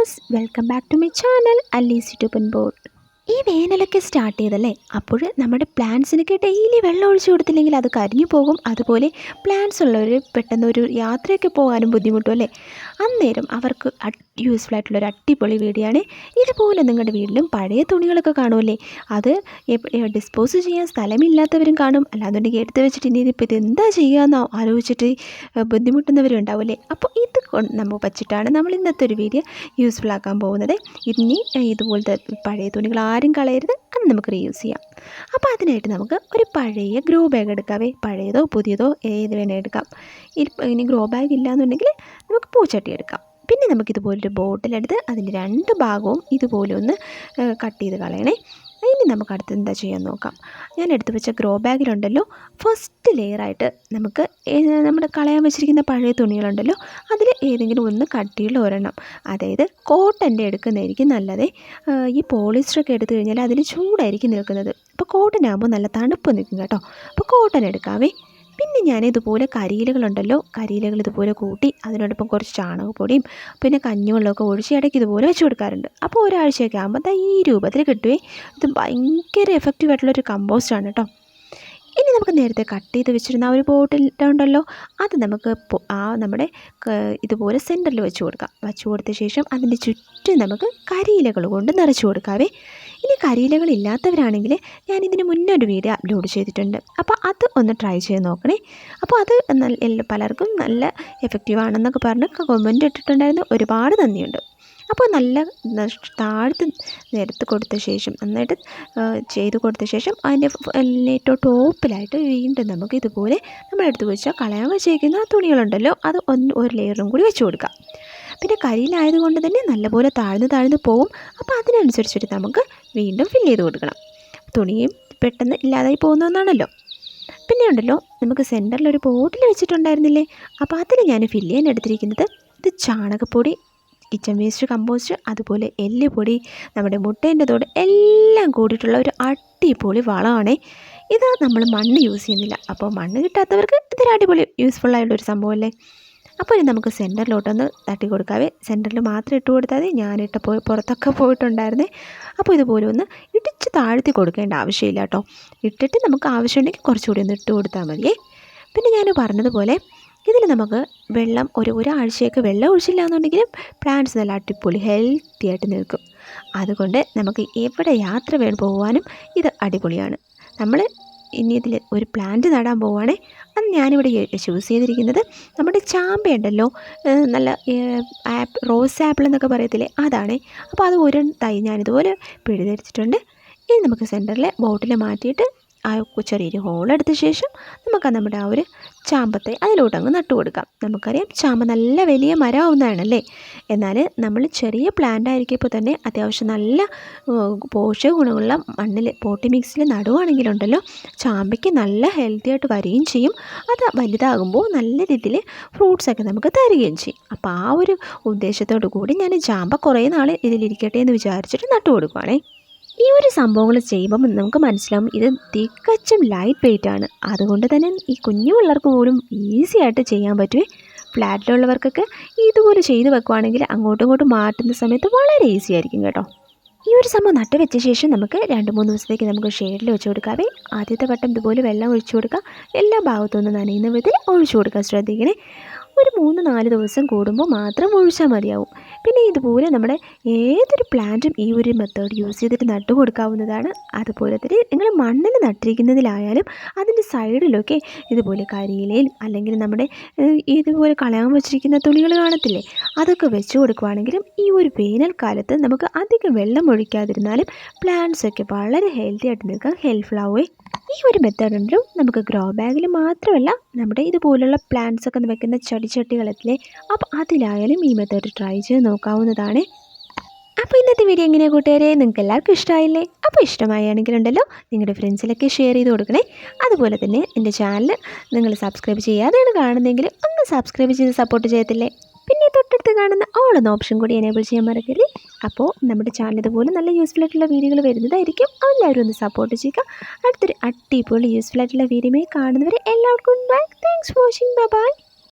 Viewers welcome back to my channel ಅಲ್ಲಿ ಸಿಟು ಬನ್ಬೋರ್ಡ್ ഈ വേനലൊക്കെ സ്റ്റാർട്ട് ചെയ്തല്ലേ? അപ്പോൾ നമ്മുടെ പ്ലാന്റ്സിനൊക്കെ ഡെയിലി വെള്ളം ഒഴിച്ചു കൊടുത്തില്ലെങ്കിൽ അത് കരിഞ്ഞു പോകും. അതുപോലെ പ്ലാന്റ്സ് ഉള്ളവർ പെട്ടെന്ന് ഒരു യാത്രയൊക്കെ പോകാനും ബുദ്ധിമുട്ടും അല്ലേ? അന്നേരം അവർക്ക് യൂസ്ഫുൾ ആയിട്ടുള്ള ഒരു അടിപൊളി വീഡിയോ ആണ് ഇതുപോലെ നിങ്ങളുടെ വീട്ടിലും പഴയ തുണികളൊക്കെ കാണുമല്ലേ അത് ഡിസ്പോസ് ചെയ്യാൻ സ്ഥലമില്ലാത്തവരും കാണും. അല്ലാന്നുണ്ടെങ്കിൽ എടുത്ത് വെച്ചിട്ട് ഇനി ഇതിപ്പോൾ ഇത് എന്താ ചെയ്യാമെന്നോ ആലോചിച്ചിട്ട് ബുദ്ധിമുട്ടുന്നവരും ഉണ്ടാവില്ലേ അപ്പോൾ ഇത് നമ്മൾ വച്ചിട്ടാണ് നമ്മൾ ഇന്നത്തെ ഒരു വീഡിയോ യൂസ്ഫുൾ ആക്കാൻ പോകുന്നത്. ഇനി ഇതുപോലത്തെ പഴയ തുണികൾ ആരും കളയരുത്. അത് നമുക്ക് റീയൂസ് ചെയ്യാം. അപ്പോൾ അതിനായിട്ട് നമുക്ക് ഒരു പഴയ ഗ്രോ ബാഗ് എടുക്കാവേ. പഴയതോ പുതിയതോ ഏത് വേണേ എടുക്കാം. ഇനി- ഗ്രോ ബാഗ് ഇല്ലാന്നുണ്ടെങ്കിൽ നമുക്ക് പൂച്ചട്ടി എടുക്കാം. പിന്നെ നമുക്കിതുപോലൊരു ബോട്ടിലെടുത്ത് അതിന്റെ രണ്ട് ഭാഗവും ഇതുപോലെ ഒന്ന് കട്ട് ചെയ്ത് കളയണേ. ഇനി നമുക്ക് അടുത്ത് എന്താ ചെയ്യാൻ നോക്കാം? ഞാൻ എടുത്തു വെച്ച ഗ്രോ ബാഗിലുണ്ടല്ലോ ഫസ്റ്റ് ലെയറായിട്ട് നമുക്ക് നമ്മുടെ കളയാൻ വെച്ചിരിക്കുന്ന പഴയ തുണികളുണ്ടല്ലോ അതിൽ ഏതെങ്കിലും ഒന്ന് കട്ടിയുള്ള ഒരെണ്ണം. അതായത് കോട്ടന്റെ എടുക്കുന്നതായിരിക്കും നല്ലത്. ഈ പോളിസ്റ്റർ ഒക്കെ എടുത്തു കഴിഞ്ഞാൽ അതിൽ ചൂടായിരിക്കും നിൽക്കുന്നത്. അപ്പോൾ കോട്ടൻ ആകുമ്പോൾ നല്ല തണുപ്പ് നിൽക്കും കേട്ടോ. അപ്പോൾ കോട്ടൻ എടുക്കാവേ. പിന്നെ ഞാൻ ഇതുപോലെ കരിയിലകളുണ്ടല്ലോ കരിയിലകൾ ഇതുപോലെ കൂട്ടി അതിനോടൊപ്പം കുറച്ച് ചാണകപ്പൊടിയും പിന്നെ കഞ്ഞിവെള്ളമൊക്കെ ഒഴിച്ച് ഇടയ്ക്ക് ഇതുപോലെ വെച്ച് കൊടുക്കാറുണ്ട്. അപ്പോൾ ഒരാഴ്ചയൊക്കെ ആകുമ്പോൾ ദാ ഈ രൂപത്തിൽ കിട്ടുവേ. ഇത് ഭയങ്കര എഫക്റ്റീവ് ആയിട്ടുള്ളൊരു ആണ് കേട്ടോ ഇനി നമുക്ക് നേരത്തെ കട്ട് ചെയ്ത് വെച്ചിരുന്ന ആ ഒരു ബോട്ടിൽ ഉണ്ടല്ലോ അത് നമുക്ക് ആ നമ്മുടെ ഇതുപോലെ സെന്ററിൽ വെച്ച് കൊടുക്കാം. വെച്ച് കൊടുത്ത ശേഷം അതിന്റെ ചുറ്റും നമുക്ക് കരിയിലകൾ കൊണ്ട് നിറച്ച് കൊടുക്കാവേ. ഇനി കരിയിലകൾ ഇല്ലാത്തവരാണെങ്കിൽ ഞാൻ ഇതിന് മുന്നേ ഒരു വീഡിയോ അപ്ലോഡ് ചെയ്തിട്ടുണ്ട്. അപ്പോൾ അത് ഒന്ന് ട്രൈ ചെയ്ത് നോക്കണേ. അപ്പോൾ അത് പലർക്കും നല്ല എഫക്റ്റീവ് ആണെന്നൊക്കെ പറഞ്ഞ് കമന്റ് ഇട്ടിട്ടുണ്ടായിരുന്നു ഒരുപാട് നന്ദിയുണ്ട്. അപ്പോൾ നല്ല താഴ്ത്ത് നിരത്ത് കൊടുത്ത ശേഷം നന്നായിട്ട് ചെയ്ത് കൊടുത്ത ശേഷം അതിന്റെ ഏറ്റവും ടോപ്പിലായിട്ട് വീണ്ടും നമുക്ക് ഇതുപോലെ നമ്മൾ എടുത്ത് വെച്ചാൽ കളയാൻ വെച്ചേക്കുന്ന തുണികളുണ്ടല്ലോ അത് ഒന്ന് ഒരു ലെയറും കൂടി വെച്ച് കൊടുക്കാം പിന്നെ കരിയിലായതുകൊണ്ട് തന്നെ നല്ലപോലെ താഴ്ന്ന് താഴ്ന്ന് പോകും അപ്പോൾ അതിനനുസരിച്ചിട്ട് നമുക്ക് വീണ്ടും ഫില്ല് ചെയ്ത് കൊടുക്കണം. തുണിയും പെട്ടെന്ന് ഇല്ലാതായി പോകുന്നതെന്നാണല്ലോ. പിന്നെ ഉണ്ടല്ലോ നമുക്ക് സെന്ററിൽ ഒരു ബോട്ടിൽ വെച്ചിട്ടുണ്ടായിരുന്നില്ലേ? അപ്പോൾ അതിൽ ഞാൻ ഫില്ല് ചെയ്യാൻ എടുത്തിരിക്കുന്നത് ഇത് ചാണകപ്പൊടി കിച്ചൺ വേസ്റ്റ് കമ്പോസ്റ്റ് അതുപോലെ എല്ലുപൊടി നമ്മുടെ മുട്ടേന്റെ തോട് എല്ലാം കൂടിയിട്ടുള്ള ഒരു അടിപൊളി വളമാണ്. ഇത് നമ്മൾ മണ്ണ് യൂസ് ചെയ്യുന്നില്ല. അപ്പോൾ മണ്ണ് കിട്ടാത്തവർക്ക് ഇതൊരു അടിപൊളി യൂസ്ഫുൾ ആയിട്ടുള്ളൊരു സംഭവമല്ലേ? അപ്പോൾ ഇനി നമുക്ക് സെന്ററിലോട്ടൊന്ന് തട്ടി കൊടുക്കാവേ. സെന്ററിൽ മാത്രം ഇട്ട് കൊടുത്താൽ ഞാനിട്ട് പോയി പുറത്തൊക്കെ പോയിട്ടുണ്ടായിരുന്നേ. അപ്പോൾ ഇതുപോലെ ഒന്ന് ഇടിച്ച് താഴ്ത്തി കൊടുക്കേണ്ട ആവശ്യമില്ല കേട്ടോ. ഇട്ടിട്ട് നമുക്ക് ആവശ്യമുണ്ടെങ്കിൽ കുറച്ചുകൂടി ഒന്ന് ഇട്ട് കൊടുത്താൽ മതിയേ. പിന്നെ ഞാൻ പറഞ്ഞതുപോലെ ഇതിൽ നമുക്ക് വെള്ളം ഒരു ഒരാഴ്ചയൊക്കെ വെള്ളം ഒഴിച്ചില്ല എന്നുണ്ടെങ്കിലും പ്ലാന്റ്സ് നല്ല അടിപൊളി ഹെൽത്തി ആയിട്ട് നിൽക്കും. അതുകൊണ്ട് നമുക്ക് എവിടെ യാത്ര വേണം പോകാനും ഇത് അടിപൊളിയാണ്. നമ്മൾ ഇനി ഇതിൽ ഒരു പ്ലാന്റ് നടാൻ പോവുകയാണെങ്കിൽ അത് ഞാനിവിടെ ചൂസ് ചെയ്തിരിക്കുന്നത് നമ്മുടെ ചാമ്പയുണ്ടല്ലോ നല്ല ആപ്പ് റോസ് ആപ്പിൾ എന്നൊക്കെ പറയത്തില്ലേ അതാണ്. അപ്പോൾ അത് ഒരു തൈ ഞാനിതുപോലെ പിഴുതെടുത്തിട്ടുണ്ട്. ഇനി നമുക്ക് സെന്ററിൽ ബോട്ടിൽ മാറ്റിയിട്ട് ആ ചെറിയൊരു ഹോൾ എടുത്ത ശേഷം നമുക്ക് നമ്മുടെ ആ ഒരു ചാമ്പത്തെ അതിലോട്ട് അങ്ങ് നട്ടു കൊടുക്കാം നമുക്കറിയാം ചാമ്പ നല്ല വലിയ മരമാവുന്നതാണല്ലേ? എന്നാൽ നമ്മൾ ചെറിയ പ്ലാന്റ് ആയിരിക്കുമ്പോൾ തന്നെ അത്യാവശ്യം നല്ല പോഷക ഗുണമുള്ള മണ്ണിൽ പോട്ടി മിക്സിൽ നടുവാണെങ്കിലുണ്ടല്ലോ ചാമ്പയ്ക്ക് നല്ല ഹെൽത്തി ആയിട്ട് വരികയും ചെയ്യും. അത് വലുതാകുമ്പോൾ നല്ല രീതിയിൽ ഫ്രൂട്ട്സൊക്കെ നമുക്ക് തരികയും ചെയ്യും. അപ്പോൾ ആ ഒരു ഉദ്ദേശത്തോടു കൂടി ഞാൻ ചാമ്പ കുറേ നാൾ ഇതിലിരിക്കട്ടെ എന്ന് വിചാരിച്ചിട്ട് നട്ടു കൊടുക്കുവാണേ ഈ ഒരു സംഭവങ്ങൾ ചെയ്യുമ്പം നമുക്ക് മനസ്സിലാവും ഇത് തികച്ചും ലൈറ്റ് വെയിറ്റ് ആണ്. അതുകൊണ്ട് തന്നെ ഈ കുഞ്ഞു പിള്ളേർക്ക് പോലും ഈസി ആയിട്ട് ചെയ്യാൻ പറ്റുമേ ഫ്ലാറ്റിലുള്ളവർക്കൊക്കെ ഇതുപോലെ ചെയ്ത് വെക്കുവാണെങ്കിൽ അങ്ങോട്ടും ഇങ്ങോട്ടും മാറ്റുന്ന സമയത്ത് വളരെ ഈസി ആയിരിക്കും കേട്ടോ. ഈ ഒരു സംഭവം നട്ട് വെച്ച ശേഷം നമുക്ക് രണ്ട് മൂന്ന് ദിവസത്തേക്ക് നമുക്ക് ഷെയ്ഡിൽ വെച്ച് കൊടുക്കാവേ. ആദ്യത്തെ വട്ടം ഇതുപോലെ വെള്ളം ഒഴിച്ചു കൊടുക്കുക എല്ലാ ഭാഗത്തുനിന്ന് നനയുന്ന വിധത്തിൽ ഒഴിച്ചു കൊടുക്കാൻ ശ്രദ്ധിക്കണേ. ഒരു മൂന്ന് നാല് ദിവസം കൂടുമ്പോൾ മാത്രം ഒഴിച്ചാൽ മതിയാവും. പിന്നെ ഇതുപോലെ നമ്മുടെ ഏതൊരു പ്ലാന്റും ഈ ഒരു മെത്തേഡ് യൂസ് ചെയ്തിട്ട് നട്ടു കൊടുക്കാവുന്നതാണ്. അതുപോലെ തന്നെ നിങ്ങൾ മണ്ണിൽ നട്ടിരിക്കുന്നതിലായാലും അതിന്റെ സൈഡിലൊക്കെ ഇതുപോലെ കരിയിലയിൽ അല്ലെങ്കിൽ നമ്മുടെ ഇതുപോലെ കളയാൻ വെച്ചിരിക്കുന്ന തുണികൾ കാണത്തില്ലേ? അതൊക്കെ വെച്ച് കൊടുക്കുവാണെങ്കിലും ഈ ഒരു വേനൽക്കാലത്ത് നമുക്ക് അധികം വെള്ളം ഒഴിക്കാതിരുന്നാലും പ്ലാന്റ്സൊക്കെ വളരെ ഹെൽത്തി ആയിട്ട് നിൽക്കാൻ ഹെൽപ്ഫുൾ ആവുകയെ ഈ ഒരു മെത്തേഡ് നമുക്ക് ഗ്രോ ബാഗിൽ മാത്രമല്ല നമ്മുടെ ഇതുപോലുള്ള പ്ലാന്റ്സ് ഒക്കെ വെക്കുന്ന ചെടിച്ചട്ടികളത്തിലെ അപ്പോൾ അതിലായാലും ഈ മെത്തേഡ് ട്രൈ ചെയ്ത് നോക്കാവുന്നതാണ്. അപ്പോൾ ഇന്നത്തെ വീഡിയോ എങ്ങനെയാണ് കൂട്ടുകാരെ? നിങ്ങൾക്ക് എല്ലാവർക്കും ഇഷ്ടമായില്ലേ അപ്പോൾ ഇഷ്ടമായാണെങ്കിൽ ഉണ്ടല്ലോ നിങ്ങളുടെ ഫ്രണ്ട്സിലൊക്കെ ഷെയർ ചെയ്ത് കൊടുക്കണേ. അതുപോലെ തന്നെ എന്റെ ചാനൽ നിങ്ങൾ സബ്സ്ക്രൈബ് ചെയ്യാതെയാണ് കാണുന്നതെങ്കിൽ ഒന്ന് സബ്സ്ക്രൈബ് ചെയ്ത് സപ്പോർട്ട് ചെയ്യത്തില്ലേ? പിന്നെ തൊട്ടടുത്ത് കാണുന്ന ഓൾ എന്ന ഓപ്ഷൻ കൂടി എനേബിൾ ചെയ്യാൻ മറക്കരുത്. അപ്പോൾ നമ്മുടെ ചാനൽ ഇതുപോലെ നല്ല യൂസ്ഫുൾ ആയിട്ടുള്ള വീഡിയോകൾ വരുന്നതായിരിക്കും. എല്ലാവരും ഒന്ന് സപ്പോർട്ട് ചെയ്യുക. അടുത്തൊരു അടിപൊളി യൂസ്ഫുൾ ആയിട്ടുള്ള വീഡിയോയിൽ കാണുന്നവരെ എല്ലാവർക്കും bye thanks watching bye bye